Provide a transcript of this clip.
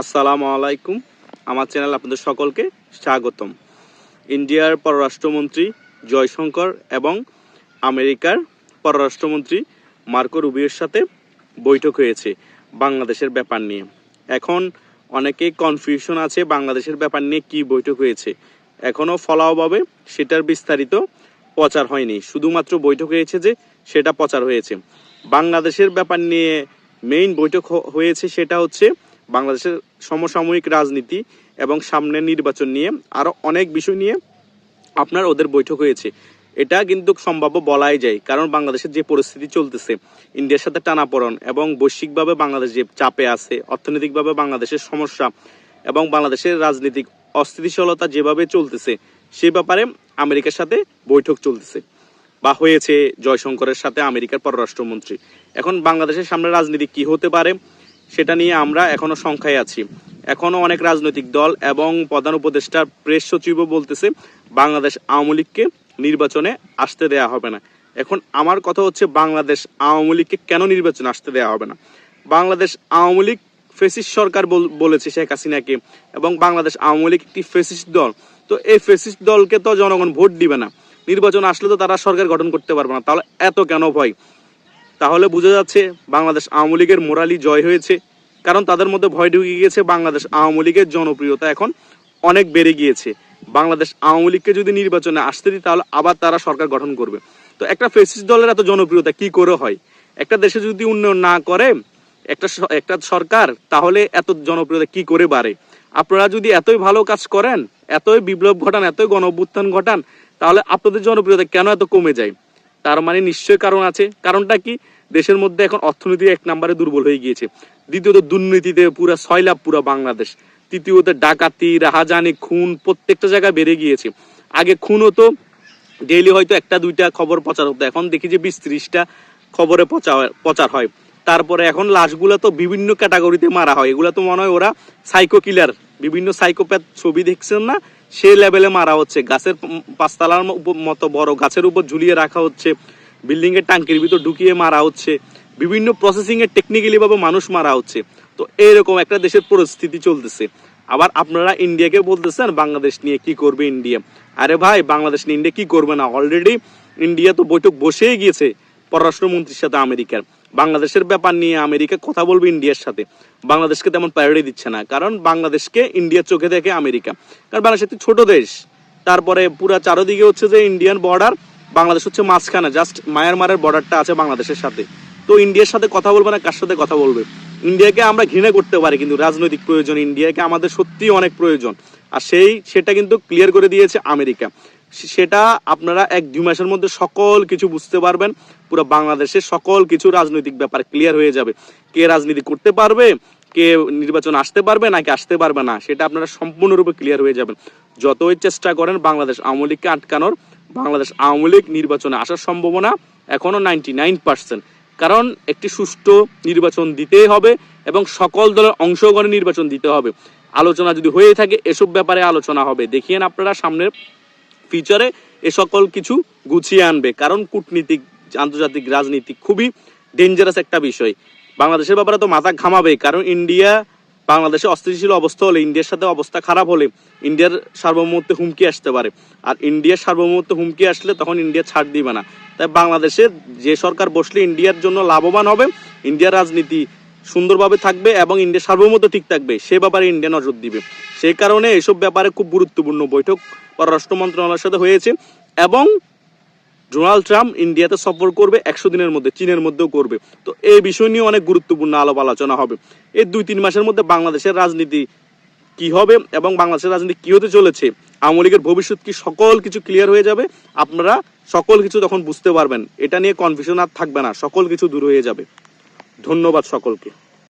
আসসালামু আলাইকুম। আমার চ্যানেল আপনাদের সকলকে স্বাগতম। ইন্ডিয়ার পররাষ্ট্রমন্ত্রী জয়শঙ্কর এবং আমেরিকার পররাষ্ট্রমন্ত্রী মার্কো রুবিওর সাথে বৈঠক হয়েছে বাংলাদেশের ব্যাপার নিয়ে। এখন অনেকে কনফিউশন আছে বাংলাদেশের ব্যাপার নিয়ে কি বৈঠক হয়েছে। এখনও ফলাওভাবে সেটার বিস্তারিত প্রচার হয়নি। শুধুমাত্র বৈঠক হয়েছে যে সেটা প্রচার হয়েছে। বাংলাদেশের ব্যাপার নিয়ে মেইন বৈঠক হয়েছে সেটা হচ্ছে বাংলাদেশের সমসাময়িক রাজনীতি এবং সামনের নির্বাচন নিয়ে আরও অনেক বিষয় নিয়ে আপনার ওদের বৈঠক হয়েছে। এটা কিন্তু সম্ভাব্য বলাই যায়, কারণ বাংলাদেশের যে পরিস্থিতি চলতেছে, ইন্ডিয়ার সাথে টানাপড়ন এবং বৈশ্বিকভাবে বাংলাদেশ যে চাপে আছে, অর্থনৈতিকভাবে বাংলাদেশের সমস্যা এবং বাংলাদেশের রাজনৈতিক অস্থিতিশীলতা যেভাবে চলতেছে, সে ব্যাপারে আমেরিকার সাথে বৈঠক চলতেছে বা হয়েছে জয়শঙ্করের সাথে আমেরিকার পররাষ্ট্রমন্ত্রী। এখন বাংলাদেশের সামনে রাজনীতি কি হতে পারে সেটা নিয়ে আমরা এখনও সংখ্যায় আছি। এখনও অনেক রাজনৈতিক দল এবং প্রধান উপদেষ্টা প্রেস সচিবও বলতেছে, বাংলাদেশ আওয়ামী লীগকে নির্বাচনে আসতে দেয়া হবে না। এখন আমার কথা হচ্ছে, বাংলাদেশ আওয়ামী লীগকে কেন নির্বাচনে আসতে দেয়া হবে না? বাংলাদেশ আওয়ামী লীগ ফেসিস্ট সরকার বল- বলেছে শেখ হাসিনাকে এবং বাংলাদেশ আওয়ামী লীগ একটি ফেসিস্ট দল। তো এই ফেসিস্ট দলকে তো জনগণ ভোট দিবে না। নির্বাচন আসলে তো তারা সরকার গঠন করতে পারবে না। তাহলে এত কেন ভয়? তাহলে বোঝা যাচ্ছে, বাংলাদেশ আওয়ামী লীগের মোরালি জয় হয়েছে। কারণ তাদের মধ্যে ভয় ঢুকে গিয়েছে বাংলাদেশ আওয়ামী লীগের জনপ্রিয়তা এখন অনেক বেড়ে গিয়েছে। বাংলাদেশ আওয়ামী লীগকে যদি নির্বাচনে আসতে দিই, তাহলে আবার তারা সরকার গঠন করবে। তো একটা ফেসিস দলের এত জনপ্রিয়তা কি করে হয়? একটা দেশে যদি উন্নয়ন না করে, একটা একটা সরকার, তাহলে এত জনপ্রিয়তা কি করে বাড়ে? আপনারা যদি এতই ভালো কাজ করেন, এতই বিপ্লব ঘটান, এতই গণ ঘটান, তাহলে আপনাদের জনপ্রিয়তা কেন এত কমে যায়? তার মানে নিশ্চয় কারণ আছে। কারণটা কি? দেশের মধ্যে এখন অর্থনীতি এক নম্বরে দুর্বল হয়ে গিয়েছে। দ্বিতীয়ত দুর্নীতিতে পুরা ছয়লাভ পুরা বাংলাদেশ। তৃতীয়ত ডাকাতি, রাহাজানি, খুন প্রত্যেকটা জায়গায় বেড়ে গিয়েছে। আগে খুন হতো ডেইলি হয়তো একটা, দুইটা খবর প্রচার হতো। এখন দেখি যে বিশ ত্রিশটা খবরে প্রচার হয় তারপরে এখন লাশগুলো তো বিভিন্ন ক্যাটাগরিতে মারা হয়। এগুলো তো মনে হয় ওরা সাইকো কিলার বিভিন্ন সাইকোপ্যাথ ছবি দেখছেন না? সে লেভেলে মারা হচ্ছে। গাছের পাঁচতলার মতো বড় গাছের উপর ঝুলিয়ে রাখা হচ্ছে। বিল্ডিং এর টাঙ্কির ভিতর ঢুকিয়ে মারা হচ্ছে। বিভিন্ন প্রসেসিং এর টেকনিক্যালি ভাবে মানুষ মারা হচ্ছে। তো এরকম একটা দেশের পরিস্থিতি চলতেছে। আবার আপনারা ইন্ডিয়াকে বলতেছেন, বাংলাদেশ নিয়ে কি করবে ইন্ডিয়া আরে ভাই, বাংলাদেশ নিয়ে ইন্ডিয়া কি করবে না? অলরেডি ইন্ডিয়া তো বৈঠক বসেই গিয়েছে পররাষ্ট্রমন্ত্রীর সাথে আমেরিকার। বাংলাদেশের ব্যাপার নিয়ে আমেরিকা কথা বলবে ইন্ডিয়ার সাথে। বাংলাদেশকে তেমন প্রায়োরিটি দিচ্ছে না, কারণ বাংলাদেশকে ইন্ডিয়ার চোখে দেখে আমেরিকা। কারণ বাংলাদেশ একটি ছোট দেশ। তারপরে পুরা চারোদিকে হচ্ছে যে ইন্ডিয়ান বর্ডার বাংলাদেশ হচ্ছে মাঝখানে জাস্ট মায়ানমারের বর্ডারটা আছে বাংলাদেশের সাথে। তো ইন্ডিয়ার সাথে কথা বলবে না, কার সাথে কথা বলবে? ইন্ডিয়াকে আমরা ঘৃণা করতে পারি, কিন্তু রাজনৈতিক প্রয়োজন, ইন্ডিয়াকে আমাদের সত্যি অনেক প্রয়োজন। আর সেই, সেটা কিন্তু ক্লিয়ার করে দিয়েছে আমেরিকা। সেটা আপনারা এক দুই মাসের মধ্যে সকল কিছু বুঝতে পারবেন। পুরো বাংলাদেশের সকল কিছু রাজনৈতিক ব্যাপার ক্লিয়ার হয়ে যাবে। কে রাজনীতি করতে পারবে, কে নির্বাচন আসতে পারবে নাকি আসতে পারবে না, সেটা আপনারা সম্পূর্ণরূপে ক্লিয়ার হয়ে যাবেন। যতই চেষ্টা করেন বাংলাদেশ আওয়ামী লীগকে আটকানোর, বাংলাদেশ আওয়ামী লীগ নির্বাচনে আসার সম্ভাবনা এখনও নাইনটি নাইন পার্সেন্ট কারণ একটি সুষ্ঠু নির্বাচন দিতেই হবে এবং সকল দলের অংশগ্রহণে নির্বাচন দিতে হবে। আলোচনা যদি হয়ে থাকে, এসব ব্যাপারে আলোচনা হবে। দেখিয়েন আপনারা সামনের ফিউচারে এ সকল কিছু গুছিয়ে আনবে। কারণ কূটনীতিক, আন্তর্জাতিক রাজনীতি খুবই ডেঞ্জারাস একটা বিষয়। বাংলাদেশের ব্যাপারে তো মাথা ঘামাবে কারণ ইন্ডিয়া বাংলাদেশে অস্থিতিশীল অবস্থা হলে ইন্ডিয়ার সাথে অবস্থা খারাপ হলে ইন্ডিয়ার সার্বভৌমত্বে হুমকি আসতে পারে। আর ইন্ডিয়ার সার্বভৌমত্বে হুমকি আসলে তখন ইন্ডিয়া ছাড় দিবে না। তাই বাংলাদেশে যে সরকার বসলে ইন্ডিয়ার জন্য লাভবান হবে, ইন্ডিয়ার রাজনীতি সুন্দরভাবে থাকবে এবং ইন্ডিয়ার সার্বভৌমত্ব ঠিক থাকবে, সে ব্যাপারে ইন্ডিয়া নজর দিবে। সেই কারণে এসব ব্যাপারে খুব গুরুত্বপূর্ণ বৈঠক পররাষ্ট্র মন্ত্রণালয়ের সাথে হয়েছে এবং ডোনাল্ড ট্রাম্প ইন্ডিয়াতে সফর করবে, একশো দিনের মধ্যে, চীনের মধ্যেও করবে। তো এই বিষয় নিয়ে অনেক গুরুত্বপূর্ণ আলাপ আলোচনা হবে। এই দুই তিন মাসের মধ্যে বাংলাদেশের রাজনীতি কি হবে এবং বাংলাদেশের রাজনীতি কি হতে চলেছে, আওয়ামী লীগের ভবিষ্যৎ কি সকল কিছু ক্লিয়ার হয়ে যাবে, আপনারা সকল কিছু তখন বুঝতে পারবেন। এটা নিয়ে কনফিউশন আর থাকবে না, সকল কিছু দূর হয়ে যাবে। ধন্যবাদ সকলকে।